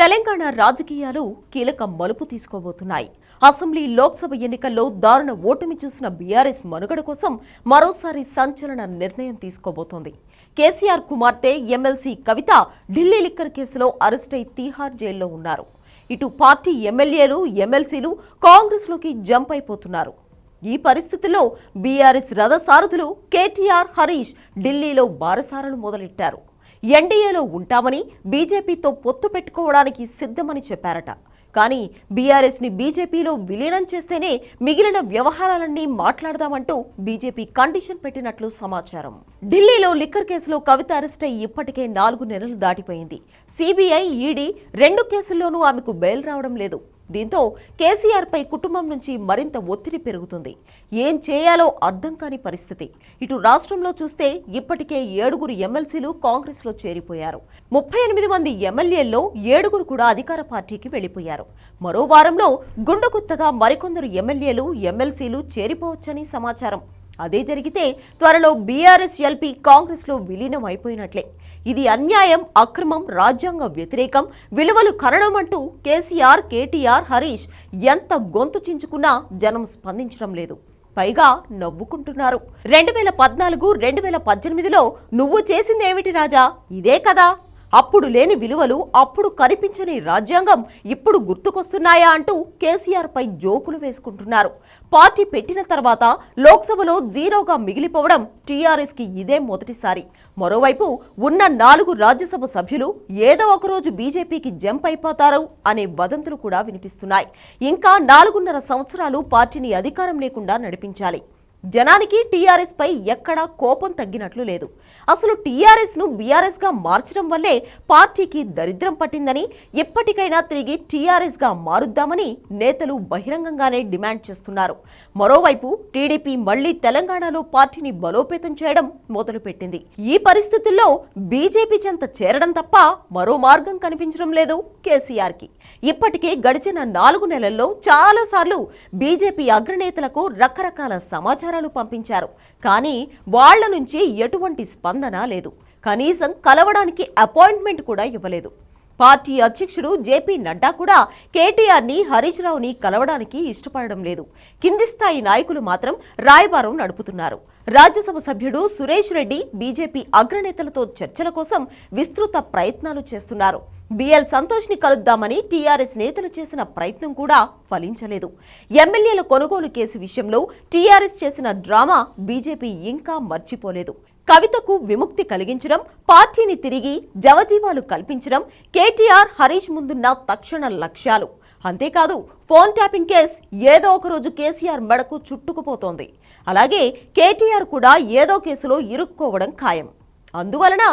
తెలంగాణ రాజకీయాలు కీలక మలుపు తీసుకోబోతున్నాయి. అసెంబ్లీ లోక్సభ ఎన్నికల్లో దారుణ ఓటమి చూసిన బీఆర్ఎస్ మనుగడ కోసం మరోసారి సంచలన నిర్ణయం తీసుకోబోతోంది. కేసీఆర్ కుమార్తె ఎమ్మెల్సీ కవిత ఢిల్లీ లిక్కర్ కేసులో అరెస్టై తీహార్ జైల్లో ఉన్నారు. ఇటు పార్టీ ఎమ్మెల్యేలు ఎమ్మెల్సీలు కాంగ్రెస్లోకి జంప్ అయిపోతున్నారు. ఈ పరిస్థితుల్లో బీఆర్ఎస్ రథసారథులు కేటీఆర్ హరీష్ ఢిల్లీలో బారసారలు మొదలెట్టారు. ఎన్డీఏలో ఉంటామని బీజేపీతో పొత్తు పెట్టుకోవడానికి సిద్ధమని చెప్పారట. కానీ బీఆర్ఎస్ని బీజేపీలో విలీనం చేస్తేనే మిగిలిన వ్యవహారాలన్నీ మాట్లాడదామంటూ బీజేపీ కండిషన్ పెట్టినట్లు సమాచారం. ఢిల్లీలో లిక్కర్ కేసులో కవిత అరెస్ట్ అయి ఇప్పటికే నాలుగు నెలలు దాటిపోయింది. సిబిఐ ఈడీ రెండు కేసుల్లోనూ ఆమెకు బెయిల్ రావడం లేదు. దీంతో కేసీఆర్ పై కుటుంబం నుంచి మరింత ఒత్తిడి పెరుగుతుంది. ఏం చేయాలో అర్థం కాని పరిస్థితి. ఇటు రాష్ట్రంలో చూస్తే ఇప్పటికే ఏడుగురు ఎమ్మెల్సీలు కాంగ్రెస్లో చేరిపోయారు. ముప్పై ఎనిమిది మంది ఎమ్మెల్యేల్లో ఏడుగురు కూడా అధికార పార్టీకి వెళ్ళిపోయారు మరో వారంలో గుండెగుత్తగా మరికొందరు ఎమ్మెల్యేలు ఎమ్మెల్సీలు చేరిపోవచ్చని సమాచారం. అదే జరిగితే త్వరలో బీఆర్ఎస్ ఎల్పీ కాంగ్రెస్లో విలీనం అయిపోయినట్లే. ఇది అన్యాయం అక్రమం రాజ్యాంగ వ్యతిరేకం విలువలు కరణం అంటూ కేసీఆర్ కేటీఆర్ హరీష్ ఎంత గొంతు చించుకున్నా జనం స్పందించడం లేదు. పైగా నవ్వుకుంటున్నారు. రెండు వేల పద్నాలుగు రెండు వేల పద్దెనిమిదిలో నువ్వు చేసిందేమిటి రాజా? ఇదే కదా. అప్పుడు లేని విలువలు అప్పుడు కనిపించని రాజ్యాంగం ఇప్పుడు గుర్తుకొస్తున్నాయా అంటూ కేసీఆర్ పై జోకులు వేసుకుంటున్నారు. పార్టీ పెట్టిన తర్వాత లోక్సభలో జీరోగా మిగిలిపోవడం టీఆర్ఎస్కి ఇదే మొదటిసారి. మరోవైపు ఉన్న నాలుగు రాజ్యసభ సభ్యులు ఏదో ఒకరోజు బీజేపీకి జంప్ అయిపోతారు అనే వదంతులు కూడా వినిపిస్తున్నాయి. ఇంకా నాలుగున్నర సంవత్సరాలు పార్టీని అధికారం లేకుండా నడిపించాలి. జనానికి టీఆర్ఎస్ పై ఎక్కడా కోపం తగ్గినట్లు లేదు. అసలు టీఆర్ఎస్ను బీఆర్ఎస్గా మార్చడం వల్లే పార్టీకి దరిద్రం పట్టిందని ఎప్పటికైనా తిరిగి టీఆర్ఎస్గా మారుద్దామని నేతలు బహిరంగంగానే డిమాండ్ చేస్తున్నారు. మరోవైపు టీడీపీ మళ్ళీ తెలంగాణలో పార్టీని బలోపేతం చేయడం మొదలుపెట్టింది. ఈ పరిస్థితుల్లో బీజేపీ చెంత చేరడం తప్ప మరో మార్గం కనిపించడం లేదు కేసీఆర్కి ఇప్పటికే గడిచిన నాలుగు నెలల్లో చాలాసార్లు బీజేపీ అగ్రనేతలకు రకరకాల సమాచారం సమాచారాలు పంపించారు. కానీ వాళ్ళ నుంచి ఎటువంటి స్పందన లేదు. కనీసం కలవడానికి అపాయింట్మెంట్ కూడా ఇవ్వలేదు. పార్టీ అధ్యక్షుడు జేపీ నడ్డా కూడా కేటీఆర్ని హరీష్ రావుని కలవడానికి ఇష్టపడడం లేదు. కింది స్థాయి నాయకులు మాత్రం రాయబారం నడుపుతున్నారు. రాజ్యసభ సభ్యుడు సురేష్ రెడ్డి బీజేపీ అగ్రనేతలతో చర్చల కోసం విస్తృత ప్రయత్నాలు చేస్తున్నారు. బిఎల్ సంతోష్ని కలుద్దామని టీఆర్ఎస్ నేతలు చేసిన ప్రయత్నం కూడా ఫలించలేదు. ఎమ్మెల్యేల కొనుగోలు కేసు విషయంలో టీఆర్ఎస్ చేసిన డ్రామా బీజేపీ ఇంకా మర్చిపోలేదు. కవితకు విముక్తి కలిగించడం పార్టీని తిరిగి జవజీవాలు కల్పించడం కేటీఆర్ హరీష్ ముందున్న తక్షణ లక్ష్యాలు. అంతేకాదు ఫోన్ ట్యాపింగ్ కేస్ ఏదో ఒక రోజు కేసీఆర్ మెడకు చుట్టుకుపోతోంది. అలాగే కేటీఆర్ కూడా ఏదో కేసులో ఇరుక్కోవడం ఖాయం. అందువలన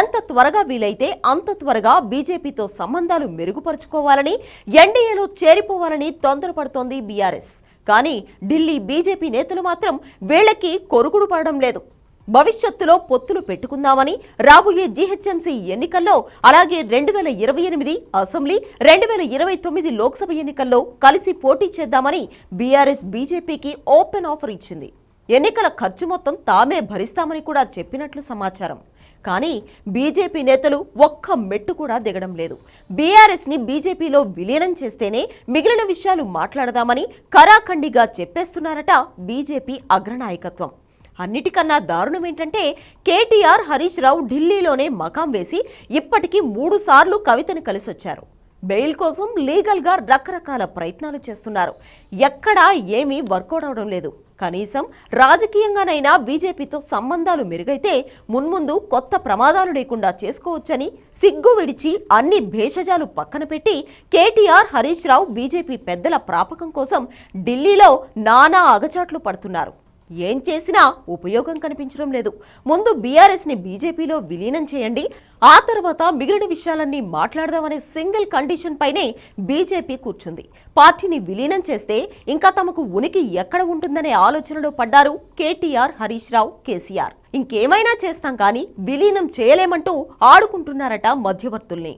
ఎంత త్వరగా వీలైతే అంత త్వరగా బీజేపీతో సంబంధాలు మెరుగుపరుచుకోవాలని ఎన్డీఏలో చేరిపోవాలని తొందరపడుతోంది బీఆర్ఎస్. కానీ ఢిల్లీ బీజేపీ నేతలు మాత్రం వీళ్ళకి కొరుకుడు పడడం లేదు. భవిష్యత్తులో పొత్తులు పెట్టుకుందామని రాబోయే జీహెచ్ఎంసీ ఎన్నికల్లో అలాగే రెండు వేల ఇరవై ఎనిమిది అసెంబ్లీ రెండు వేల ఇరవై తొమ్మిది లోక్సభ ఎన్నికల్లో కలిసి పోటీ చేద్దామని బీఆర్ఎస్ బీజేపీకి ఓపెన్ ఆఫర్ ఇచ్చింది. ఎన్నికల ఖర్చు మొత్తం తామే భరిస్తామని కూడా చెప్పినట్లు సమాచారం. కానీ బీజేపీ నేతలు ఒక్క మెట్టు కూడా దిగడం లేదు. బీఆర్ఎస్ని బీజేపీలో విలీనం చేస్తేనే మిగిలిన విషయాలు మాట్లాడదామని కరాఖండిగా చెప్పేస్తున్నారట బీజేపీ అగ్రనాయకత్వం. అన్నిటికన్నా దారుణం ఏంటంటే కేటీఆర్ హరీష్ రావు ఢిల్లీలోనే మకాం వేసి ఇప్పటికీ మూడు సార్లు కవితను కలిసొచ్చారు. బెయిల్ కోసం లీగల్గా రకరకాల ప్రయత్నాలు చేస్తున్నారు. ఎక్కడా ఏమీ వర్కౌట్ అవడం లేదు. కనీసం రాజకీయంగానైనా బీజేపీతో సంబంధాలు మెరుగైతే మున్ముందు కొత్త ప్రమాదాలు లేకుండా చేసుకోవచ్చని సిగ్గు విడిచి అన్ని భేషజాలు పక్కన పెట్టి కేటీఆర్ హరీష్ రావు బీజేపీ పెద్దల ప్రాపకం కోసం ఢిల్లీలో నానా అగచాట్లు పడుతున్నారు. ఏం చేసినా ఉపయోగం కనిపించడం లేదు. ముందు బీఆర్ఎస్ని బీజేపీలో విలీనం చేయండి. ఆ తర్వాత మిగిలిన విషయాలన్నీ మాట్లాడదామనే సింగిల్ కండిషన్ పైనే బీజేపీ కూర్చుంది. పార్టీని విలీనం చేస్తే ఇంకా తమకు ఉనికి ఎక్కడ ఉంటుందనే ఆలోచనలో పడ్డారు కేటీఆర్ హరీష్ రావు కేసీఆర్. ఇంకేమైనా చేస్తాం కానీ విలీనం చేయలేమంటూ ఆడుకుంటున్నారట మధ్యవర్తుల్ని.